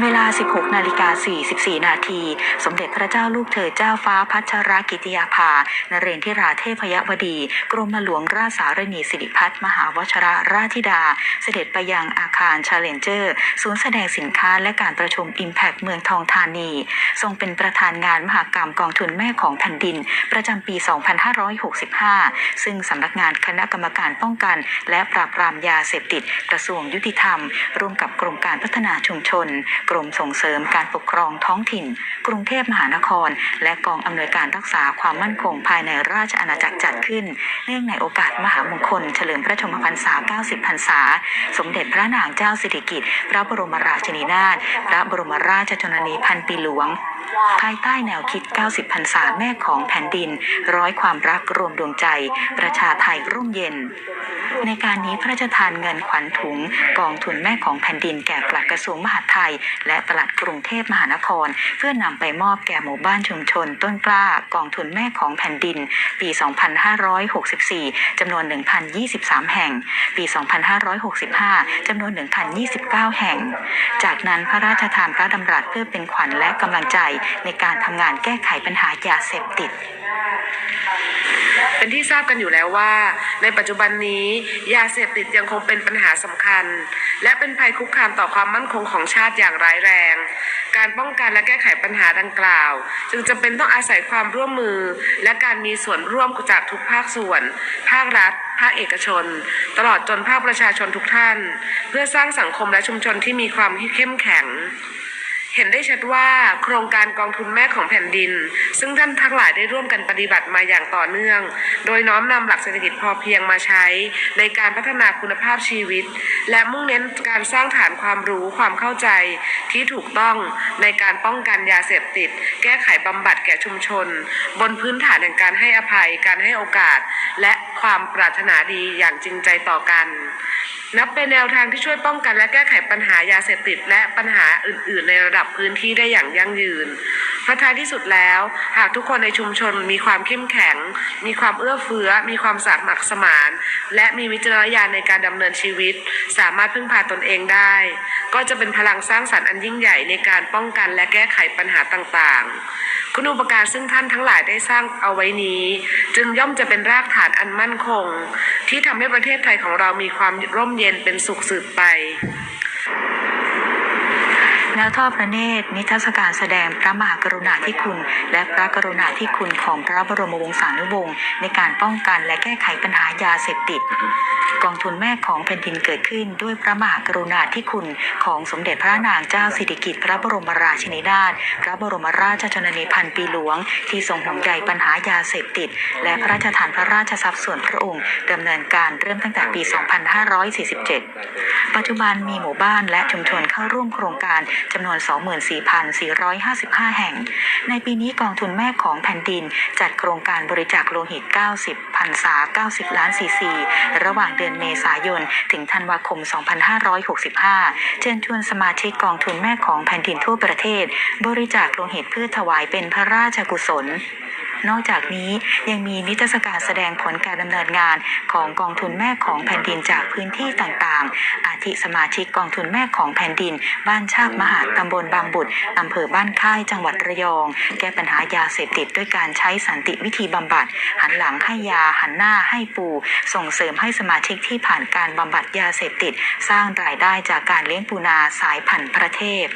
เวลา 16 นาฬิกา 44 นาที สมเด็จพระเจ้าลูกเธอเจ้าฟ้าพัชรกิติยาภา นเรนทิราเทพยวดี กรมหลวงราชสารณีสิริพัฒน์มหาวชรราชธิดา เสด็จไปยังอาคารชาเลนเจอร์ ศูนย์แสดงสินค้าและการประชุม Impact เมืองทองธานี ทรงเป็นประธานงานมหากรรมกองทุนแม่ของแผ่นดิน ประจำปี 2565 ซึ่งสำนักงานคณะกรรมการป้องกัน และปราบปรามยาเสพติดกระทรวงยุติธรรม ร่วมกับกรมการพัฒนาชุมชนกรมส่งเสริมการปกครองท้องถิ่น กรุงเทพมหานคร และกองอำนวยการรักษาความมั่นคงภายในราชอาณาจักรจัดขึ้น เนื่องในโอกาสมหามงคล เฉลิมพระชนมพรรษา 90 พรรษา สมเด็จพระนางเจ้าสิริกิติ์พระบรมราชินีนาถพระบรมราชชนนีพันปีหลวง ภายใต้แนวคิด 90พรรษาแม่ของแผ่นดิน ร้อยความรักรวมดวงใจ ประชาไทยร่มเย็น ในการนี้พระราชทานเงินขวัญถุง กองทุนแม่ของแผ่นดินแก่ปลัดกระทรวงมหาดไทย และปลัดกรุงเทพมหานคร เพื่อนำไปมอบแก่หมู่บ้านชุมชน ต้นกล้ากองทุนแม่ของแผ่นดิน ปี 2564 จำนวน 1,023 แห่ง ปี 2565 จำนวน 1,029 แห่ง จากนั้นพระราชทานพระดำรัสเพื่อเป็นขวัญและกำลังใจในการทำงานแก้ไขปัญหายาเสพติด เป็นที่ทราบกันอยู่แล้วว่า ในปัจจุบันนี้ยาเสพติดยังคงเป็นปัญหาสำคัญ และเป็นภัยคุกคามต่อความมั่นคงของชาติอย่างร้ายแรง การป้องกันและแก้ไขปัญหาดังกล่าว จึงจำเป็นต้องอาศัยความร่วมมือ และการมีส่วนร่วมจากทุกภาคส่วน ภาครัฐภาคเอกชน ตลอดจนภาคประชาชนทุกท่าน เพื่อสร้างสังคมและชุมชนที่มีความเข้มแข็ง เห็นได้ชัดว่าโครงการกองทุนแม่ของแผ่นดิน ซึ่งท่านทั้งหลายได้ร่วมกันปฏิบัติมาอย่างต่อเนื่อง โดยน้อมนำหลักเศรษฐกิจพอเพียงมาใช้ ในการพัฒนาคุณภาพชีวิต และมุ่งเน้นการสร้างฐานความรู้ความเข้าใจที่ถูกต้องในการป้องกันยาเสพติด แก้ไขบำบัดแก่ชุมชน บนพื้นฐานแห่งการให้อภัย การให้โอกาส และความปรารถนาดีอย่างจริงใจต่อกัน นับเป็นแนวทางที่ช่วยป้องกันและแก้ไขปัญหายาเสพติดและปัญหาอื่น ๆ ในระดับพื้นที่ได้อย่างยั่งยืนพราะท้ายที่สุดแล้ว หากทุกคนในชุมชนมีความเข้มแข็ง มีความเอื้อเฟื้อ มีความสามัคสมาน และมีวิจารณญาณในการดำเนินชีวิต สามารถพึ่งพาตนเองได้ ก็จะเป็นพลังสร้างสรรค์อันยิ่งใหญ่ในการป้องกันและแก้ไขปัญหาต่างๆ คุณอุปการซึ่งท่านทั้งหลายได้สร้างเอาไว้นี้ จึงย่อมจะเป็นรากฐานอันมั่นคง ที่ทำให้ประเทศไทยของเรามีความร่มเย็นเป็นสุขสืบไปแนวทอดพระเนตรนิทรรศการแสดงพระมหากรุณาธิคุณ และพระกรุณาธิคุณของพระบรมวงศานุวงศ์ในการป้องกันและแก้ไขปัญหายาเสพติด กองทุนแม่ของแผ่นดินเกิดขึ้นด้วยพระมหากรุณาธิคุณของสมเด็จพระนางเจ้าสิริกิติ์พระบรมราชินีนาถพระบรมราชชนนีพันปีหลวง ที่ทรงห่วงใยปัญหายาเสพติด และพระราชทานพระราชทรัพย์ส่วนพระองค์ดำเนินการเริ่มตั้งแต่ปี 2547 ปัจจุบันมีหมู่บ้านและชุมชนเข้าร่วมโครงการจำนวน 24,455 แห่ง ในปีนี้กองทุนแม่ของแผ่นดินจัดโครงการบริจาคโลหิต 90 พรรษา 90 ล้านซีซี ระหว่างเดือนเมษายน ถึงธันวาคม 2565 เชิญชวนสมาชิกกองทุนแม่ของแผ่นดินทั่วประเทศ บริจาคโลหิตเพื่อถวายเป็นพระราชกุศล นอกจากนี้ยังมีนิทรรศการแสดงผลการดำเนินงานของกองทุนแม่ของแผ่นดินจากพื้นที่ต่างๆ อาทิสมาชิกกองทุนแม่ของแผ่นดิน บ้านชาบมหาดตำบลบางบุตรอำเภอบ้านค่ายจังหวัดระยอง แก้ปัญหายาเสพติดด้วยการใช้สันติวิธีบำบัด หันหลังให้ยาหันหน้าให้ปู ส่งเสริมให้สมาชิกที่ผ่านการบำบัดยาเสพติด สร้างรายได้จากการเลี้ยงปูนาสายพันธุ์ประเทศ